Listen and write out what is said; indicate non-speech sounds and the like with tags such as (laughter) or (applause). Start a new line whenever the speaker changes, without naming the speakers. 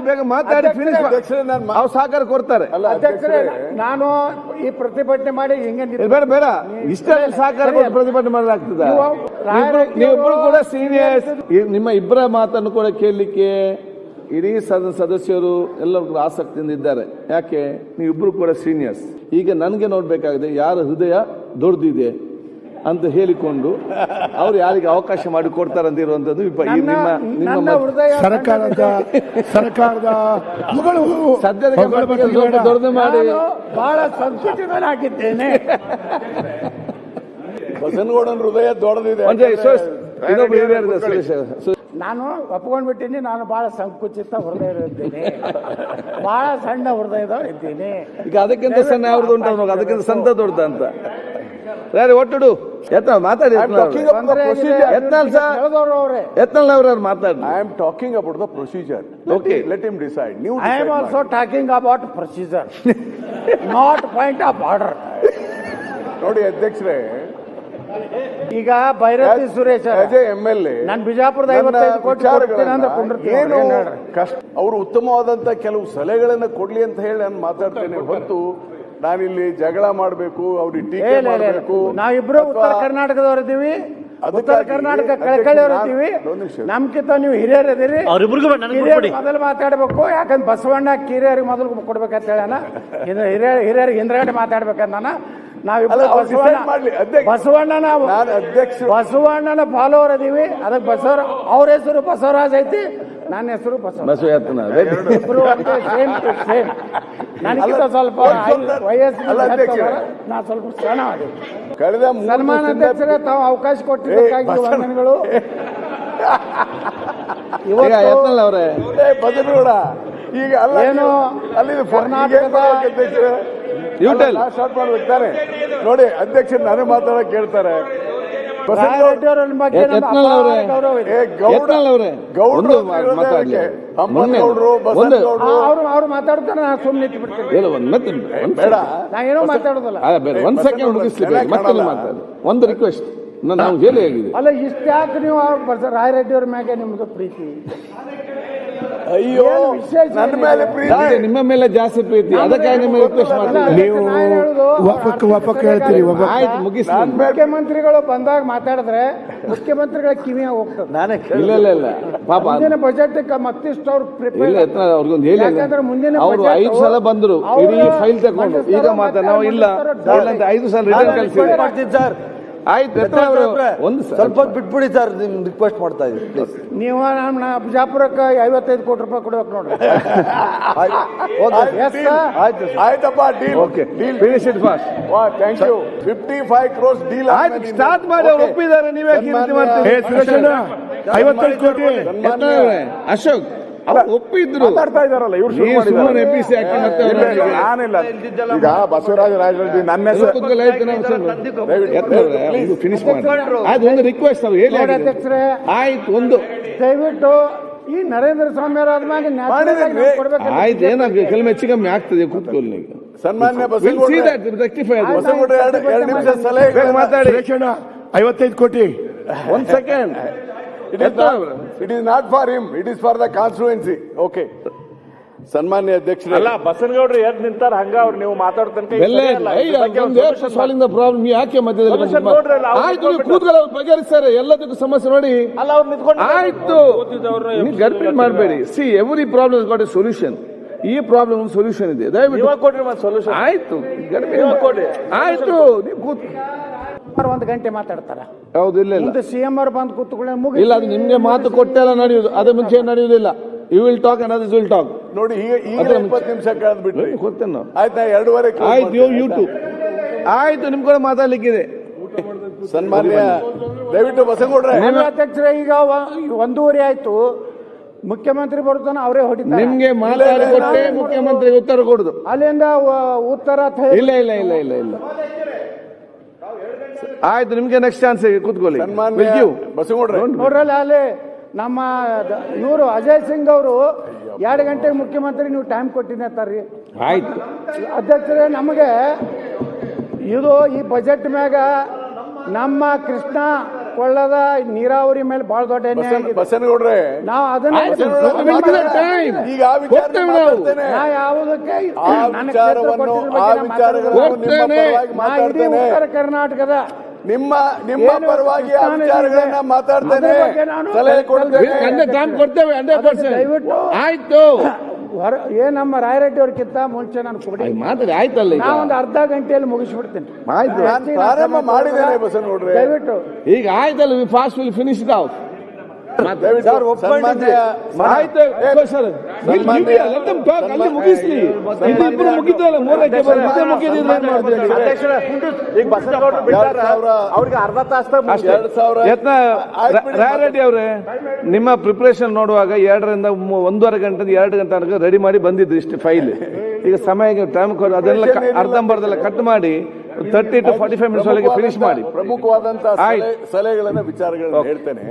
ಬೇಗ ಮಾತಾಡಿ ಫಿನಿಶ್ ಅವ್ರು ಸಹಕಾರ ಕೊಡ್ತಾರೆ.
ಅಲ್ಲ
ಅಧ್ಯಕ್ಷರೇ ನಾನು ಈ ಪ್ರತಿಭಟನೆ ಮಾಡಿ ಹಿಂಗೆ
ಬೇಡ ಬೇಡ. ಇಷ್ಟೇ ಸಹಕಾರ ಕೊಟ್ಟು ಪ್ರತಿಭಟನೆ ಮಾಡಲಾಗ್ತದೆ.
ನೀವು ರಾಯರ-
ಕೂಡ ಸೀನಿಯರ್ಸ್ ನಿಮ್ಮ ಇಬ್ಬರ ಮಾತನ್ನು ಕೂಡ ಕೇಳಲಿಕ್ಕೆ ಇಡೀ ಸದ ಸದಸ್ಯರು ಎಲ್ಲರೂ ಆಸಕ್ತಿ ಆಸಕ್ತಿಯಿಂದ ಇದ್ದಾರೆ. ಯಾಕೆ? ನೀವಿಬ್ರು ಕೂಡ ಸೀನಿಯರ್ಸ್ ಈಗ ನನಗೆ ನೋಡ್ಬೇಕಾಗಿದೆ ಯಾರ ಹೃದಯ ದೊಡ್ಡದಿದೆ ಅಂತ ಹೇಳಿಕೊಂಡು ಅವ್ರು ಯಾರಿಗೆ ಅವಕಾಶ ಮಾಡಿ
ಕೊಡ್ತಾರಂತಿರುವಂತದ್ದು
ಸರ್ಕಾರದ ಸರ್ಕಾರದ
ಸದ್ಯದ ಮಾಡಿ.
ನಾನು ಬಹಳ ಸಂಕುಚಿತನಾಗಿದ್ದೇನೆ
ಬಸನಗೌಡನ ಹೃದಯ ದೊಡ್ಡದಿದೆ.
ನಾನು ಒಪ್ಕೊಂಡ್ಬಿಟ್ಟಿನಿ ನಾನು ಬಹಳ ಸಂಕುಚಿತ ಹೃದಯ ಇದ್ದೇನೆ. ಬಹಳ ಸಣ್ಣ ಹೃದಯದ ಇದ್ದೀನಿ
ಈಗ ಅದಕ್ಕಿಂತ ಸಣ್ಣ ಅವ್ರದ್ದು ಉಂಟು ಅದಕ್ಕಿಂತ ಸಂತ ದೊಡ್ಡದ ಅಂತ ಯಾರು ಒಟ್ಟುಡು? ಎತ್ತ ಮಾತಾಡಿ ಎತ್ನಾಳ್ ಸರ್
ಹೇಳಿದವರು ಅವರೇ.
ಮಾತಾಡಿ
I am talking about the procedure
okay
let him decide ನೀವು
I am also talking about procedure not point of order
ನೋಡಿ ಅಧ್ಯಕ್ಷರೇ.
ಈಗ Byrathi Suresh
Ajay M L A
ನಾನು ಬಿಜಾಪುರದ ಐವತ್ತೈದು ಕೋಟಿ
ಏನು ಕಷ್ಟ ಅವರು ಉತ್ತಮವಾದಂತ ಕೆಲವು ಸಲಹೆಗಳನ್ನ ಕೊಡ್ಲಿ ಅಂತ ಹೇಳಿ ನಾನು ಮಾತಾಡ್ತೇನೆ. ಹೊರತು ನಾನಿಲ್ಲಿ ಜಗಳ ಮಾಡಬೇಕು ಅವ್ರಿಗೆ ಟೀಕೆ. ಮಾಡಬೇಕು
ನಾವಿಬ್ರು ಉತ್ತರ ಕರ್ನಾಟಕದವರಿದ್ದೀವಿ ಉತ್ತರ ಕರ್ನಾಟಕ
ಅಧ್ಯಕ್ಷ
ಕಳಕಳಿಯವ್ರು ಇದ್ದೀವಿ.
ಒಂದು ನಿಮಿಷ.
ನಮ್ಕಿಂತ ನೀವು ಹಿರಿಯರ್ ಇದೀರಿ ಹಿರಿಯರು. ಮೊದಲು ಮಾತಾಡ್ಬೇಕು. ಯಾಕಂದ್ರೆ ಬಸವಣ್ಣ ಕಿರಿಯರಿಗೆ ಮೊದಲು ಕೊಡ್ಬೇಕಂತ ಹೇಳೋಣ ಇದು ಹಿರಿಯ ಹಿರಿಯರಿಗೆ ಹಿಂದ್ರಗಡೆ ಮಾತಾಡ್ಬೇಕಂತ ನಾನು ನಾವಿಬ್ರು ಬಸವಣ್ಣ
decide ಮಾಡ್ಲಿ. ಅಧ್ಯಕ್ಷ-
ಬಸವಣ್ಣ ನಾವು
ನಾನು ಅಧ್ಯಕ್ಷ
ಬಸವಣ್ಣನ ಫಾಲೋವರ್ ಇದೀವಿ. ಅದಕ್ಕೆ ಬಸವರ ಅವ್ರ ಹೆಸರು ಬಸವರಾಜ್ ಐತಿ. ನನ್ನ ಹೆಸರು ಬಸವ
ಬಸವ
ಸೇಮ್ ಸೇಮ್. ನನಗಿಂತ ಸ್ವಲ್ಪ
ಒಂದ್ ಸ್ವಲ್ಪ-
ವಯಸ್ಸು
ಅಧ್ಯಕ್ಷರೇ.
ನಾ ಸ್ವಲ್ಪ ಸಣ್ಣ ಆದೆ
ಕಳೆದ
ಸನ್ಮಾನ ಅಧ್ಯಕ್ಷರೇ ತಾವು ಅವಕಾಶ ಕೊಟ್ಟಿದ್ದಕ್ಕಾಗಿ ವಂದನೆಗಳು. (laughs)
ಅವರೇ.
ಏ, ಈಗ ಅಲ್ಲ
ಏನು?
ಅಲ್ಲಿ
ಕರ್ನಾಟಕದ-
tell.
ಸ್ಟಾರ್ಟ್ ಮಾಡ್ಬೇಕು ತಾನೆ. ನೋಡಿ ಅಧ್ಯಕ್ಷರು ನಾನೇ ಮಾತಾಡಕ್ ಕೇಳ್ತಾರೆ.
ಅವರೇ.
ಮಾತಾಡ್ತಾರೆ ನಾನು ಸುಮ್ಮನೆ
ಬೇಡ.
ನಾ ಏನೋ ಮಾತಾಡೋದಲ್ಲ.
ಅಲ್ಲ ಒಂದ್ ಸೆಕೆಂಡ್ ಮಾತಾಡಿ. ಒಂದು ರಿಕ್ವೆಸ್ಟ್ ನಾವು ಹೇಳಿ ಆಗಿದೆ
ಅಲ್ಲ ಇಷ್ಟ್ಯಾಕೆ ನೀವು ರಾಯರೆಡ್ಡಿ ಅವ್ರ ಮ್ಯಾಗೆ ನಿಮ್ದು ಪ್ರೀತಿ.
ಅಯ್ಯೋ ನನ್ನ ಮೇಲೆ ಪ್ರೀತಿ.
ನಿಮ್ಮ ಮೇಲೆ ಜಾಸ್ತಿ ಪ್ರೀತಿ. ಅದಕ್ಕಾಗಿ ನಿಮಗೆ ರಿಕ್ವೆಸ್ಟ್ ಮಾಡ್ತೀನಿ.
ನೀವು ಒಪ್ಪಕ್ಕೆ ಒಪ್ಪಕ್ಕೆ ಹೇಳ್ತೀರಿ
ಆಯ್ತು
ನನ್ನ
ಮುಖ್ಯಮಂತ್ರಿಗಳು ಬಂದಾಗ ಮಾತಾಡಿದ್ರೆ ಮುಖ್ಯಮಂತ್ರಿಗಳ ಕಿವಿಯಾಗ ಹೋಗ್ತದೆ.
ನಾನೇ
ಇಲ್ಲ ಇಲ್ಲ ಇಲ್ಲ. ಪಾಪ
ಮುಂದಿನ ಬಜೆಟ್ ಮತ್ತಿಷ್ಟು ಅವ್ರು
ಇಲ್ಲ
ಪ್ರಿಪೇರ್
ಅವ್ರಿಗೊಂದು ಹೇಳಿ
ಯಾಕಂದ್ರೆ ಮುಂದಿನ
ಅವರು ಐದು ಸಲ ಬಂದ್ರು. ಇಡೀ ಫೈಲ್ ತಗೊಂಡು ಈಗ ಮಾತಾಡ ನಾವು ಇಲ್ಲ. ಐದು ಸಲ ರಿಟರ್ನ್
ಕಳಿಸಿ ಸರ್
ಆಯ್ತು ಒಂದು
ಸ್ವಲ್ಪ ಹೊತ್ತು ಬಿಟ್ಬಿಡಿ ಸರ್ ನಿಮ್ ರಿಕ್ವೆಸ್ಟ್ ಮಾಡ್ತಾ ಇದ್ದೀನಿ ಪ್ಲೀಸ್
ನೀವು ನಮ್ಮ ಬಿಜಾಪುರಕ್ಕೆ ಐವತ್ತೈದು ಕೋಟಿ ರೂಪಾಯಿ ಕೊಡ್ಬೇಕು ನೋಡ್ರಿ. (laughs) Yes, sir.
ಆಯ್ತು ಆಯ್ತಪ್ಪ deal
okay
deal
finish it fast
ವಾ thank you fifty five crores deal
ಆಯ್ತು ಸ್ಟಾರ್ಟ್ ಮಾಡಿ ಅವ್ರು ಒಪ್ಪಿದ್ದಾರೆ ನೀವೇ
ಐವತ್ತೈದು ಕೋಟಿ.
ಅಶೋಕ್. ಒಪ್ಪಿದ್ರು.
ಮಾತಾಡ್ತಾ ಇದಾರಲ್ಲ ಇವ್ರು ಶುರು ಮಾಡಿದ್ದಾರೆ. ಇಲ್ಲ, ಇಲ್ಲ, ನಾನಿಲ್ಲ. ಈಗ ಬಸವರಾಜ ರಾಜರೆಡ್ಡಿ ನನ್ನ ಹೆಸರು
ಫಿನಿಶ್ ಮಾಡಿ. ಆಯ್ತು ಒಂದು ರಿಕ್ವೆಸ್ಟ್ ಅವ್ರು ಹೇಳಿ
ನೋಡಿ
ಆಗಿದೆ.
ಅಧ್ಯಕ್ಷರೇ.
ಆಯ್ತು ಒಂದು.
ದಯವಿಟ್ಟು ಈ ನರೇಂದ್ರ ಸ್ವಾಮಿ ಅವರ ಆದ್ಮೇಲೆ
ಮಾಡಿದ್ದೀವಿ.
ಆಯ್ತು ಕೆಲವು ಹೆಚ್ಚು ಕಮ್ಮಿ ಆಗ್ತದೆ ಕೂತ್ಕೊಳ್ಳಿ ನೀವು
ಸನ್ಮಾನ್ಯ ಬಸವಗೌಡ್ರೆ
ರೆಕ್ಟಿಫೈ ಆದ್ರೆ
ಬಸವಗೌಡ್ರೆ ಎರಡು ಎರಡು ನಿಮಿಷ ಸಲಹೆ
ಮಾತಾಡಿ.
ಐವತ್ತೈದು ಕೋಟಿ.
ಒಂದ್ (laughs) second
it is it is not for him it is for the constituency okay ಸನ್ಮಾನ್ಯ ಅಧ್ಯಕ್ಷ
ಅಲ್ಲ ಬಸನಗೌಡರು ಎದ್ ನಿಂತಾರ ಹಂಗ ಅವ್ರು ನೀವು ಮಾತಾಡ್ತಾನೆ ತನಕ ಇದು
ಬೆಲ್ಲ
ಸರಿಯಲ್ಲ. ಇದ್ರ ಬಗ್ಗೆ ಒಂದು solution
ಸಾಲ್ವಿಂಗ್ ದ ಪ್ರಾಬ್ಲಮ್ ಯಾಕೆ ಮಧ್ಯದಲ್ಲಿ ಆಯ್ತು ಕೂತ್ಕೊಳ್ಳಿ ಬಗೆಹರಿಸ್ತಾರೆ. ಎಲ್ಲದಕ್ಕೂ ಸಮಸ್ಯೆ ನೋಡಿ.
ಅಲ್ಲ ಅವ್ರು ನಿಂತ್ಕೊಂಡು
ಆಯ್ತು. ನೀವು ಗರ್ಭಿಣಿ ಮಾಡಬೇಡಿ. See every problem got a solution ಈ ಪ್ರಾಬ್ಲಮ್ ಒಂದು ಸೊಲ್ಯೂಷನ್ ಇದೆ. ದಯವಿಟ್ಟು
ಕೊಡ್ರಿ ಸೊಲ್ಯೂಷನ್
ಆಯ್ತು. ಗರ್ಭಿಣಿ
ಇವಾಗ ಕೊಡಿ.
ಆಯ್ತು. ನೀವು ಕೂತ್
ಒಂದು ಗಂಟೆ ಮಾತಾಡ್ತಾರೆ.
ಹೌದು ಇಲ್ಲ ಇಲ್ಲ.
ಮುಂದೆ ಸಿಎಂ ಆರ್ ಬಂದು ಕೂತ್ಕೊಳ್ಳಿ ಮುಗಿ
ಇಲ್ಲ ಅದು ನಿಮ್ಗೆ ಮಾತು ಕೊಟ್ಟೆಲ್ಲ ನಡೆಯುವುದು ಅದ್ರ ಮುಂಚೆ ನಡೆಯುವುದಿಲ್ಲ you will talk and others will talk
ನೋಡಿ ಈಗ ಈಗ
ಅದ್ರ
ಇಪ್ಪತ್ತು ನಿಮಿಷ ಕಳೆದು ಬಿಟ್ರಿ
ಕೊಡ್ತೇನೆ ನಾವು
ಆಯ್ತಾ ಎರಡೂವರೆ close
ಆಯ್ತು ಯು
ಟು
ಯೂಟ್ಯೂಬ್ ಆಯ್ತು ನಿಮ್ ಕೂಡ ಮಾತಾಡ್ಲಿಕ್ಕಿದೆ.
ಸನ್ಮಾನ್ಯ ದಯವಿಟ್ಟು ಬಸವಗೌಡ್ರೆ
ಅಲ್ಲ ಅಧ್ಯಕ್ಷರೇ ಈಗ ವ- ಒಂದೂವರೆ ಆಯ್ತು. ಮುಖ್ಯಮಂತ್ರಿ ಬರ್ತಾನೆ ಅವರೇ ಹೊಡಿತಾರೆ.
ನಿಮ್ಗೆ ಮಾತಾಡಿ ಕೊಟ್ಟೆ ಮುಖ್ಯಮಂತ್ರಿಗೆ ಉತ್ತರ ಕೊಡುದು.
ಅಲ್ಲಿಂದ ವ- ಉತ್ತರ ಥೈ-
ಇಲ್ಲ ಇಲ್ಲ ಇಲ್ಲ ಇಲ್ಲ ಇಲ್ಲ. ಆಯ್ತು ನಿಮ್ಗೆ ನೆಕ್ಸ್ಟ್ ಚಾನ್ಸ್ ಕೂತ್ಕೊಳ್ಳಿ.
ನೋಡ್ರಲ್ಲ ಅಲ್ಲಿ ನಮ್ಮ ಇವರು ಅಜಯ್ ಸಿಂಗ್ ಅವರು ಎರಡು ಗಂಟೆಗೆ ಮುಖ್ಯಮಂತ್ರಿ ನೀವು ಟೈಮ್ ಕೊಟ್ಟಿದ್ದೆ ಅಂತಾರ್ರಿ
ಆಯ್ತು.
ಅಧ್ಯಕ್ಷರೇ ನಮಗೆ ಇದು ಈ ಬಜೆಟ್ ಮ್ಯಾಗ ನಮ್ಮ ಕೃಷ್ಣ ಕೊಳ್ಳದ ನೀರಾವರಿ ಮೇಲೆ ಬಹಳ ದೊಡ್ಡ
ಬಸನಗೌಡ್ರೆ
ನಾವು ಅದನ್ನ
ಈಗ ಆ ವಿಚಾರ
ನಾ ಯಾವುದಕ್ಕೆ ಉತ್ತರ ಕರ್ನಾಟಕದ
ನಿಮ್ಮ ನಿಮ್ಮ ಪರವಾಗಿ ಆ ವಿಚಾರಗಳನ್ನ ಮಾತಾಡ್ತೇನೆ.
ನಾನು
ಸಲಹೆ ಕೊಡ್ತೇನೆ.
ಕೊಡ್ತೇವೆ ಹಂಡ್ರೆಡ್ ಪರ್ಸೆಂಟ್.
ದಯವಿಟ್ಟು
ಆಯ್ತು.
ಹೊರ ಏ ನಮ್ಮ ರಾಯರೆಡ್ಡಿ ಅವ್ರಕ್ಕಿಂತ ಮುಂಚೆ ನಾನು ಕೊಡಿ.
ಮಾತ್ರ ಆಯ್ತಲ್ಲ ಈಗ.
ನಾ ಒಂದು ಅರ್ಧ ಗಂಟೆಯಲ್ಲಿ ಮುಗಿಸ್ಬಿಡ್ತೀನಿ.
ಆಯ್ತು.
ನಾನು ಪ್ರಾರಂಭ ಮಾಡಿದ್ದೇನೆ ನೋಡ್ರಿ
ದಯವಿಟ್ಟು.
ಈಗ ಆಯ್ತಲ್ಲ we fast will finish it out Rayareddy ಅವರೇ ನಿಮ್ಮ ಪ್ರಿಪರೇಷನ್ ನೋಡುವಾಗ ಎರಡರಿಂದ ಒಂದೂವರೆ ಗಂಟೆ ಎರಡು ಗಂಟೆ ತನಕ ರೆಡಿ ಮಾಡಿ ಬಂದಿದ್ದು ಇಷ್ಟು ಫೈಲ್ ಈಗ ಸಮಯಕ್ಕೆ ಟೈಮ್ ಅದೆಲ್ಲ ಅರ್ಧಂಬರ್ಧೆಲ್ಲ ಕಟ್ ಮಾಡಿ thirty two forty five minutes ಒಳಗೆ ಫಿನಿಶ್ ಮಾಡಿ.
ಪ್ರಮುಖವಾದಂತಹ ಸಲಹೆಗಳನ್ನ ವಿಚಾರಗಳನ್ನ ಹೇಳ್ತೇನೆ.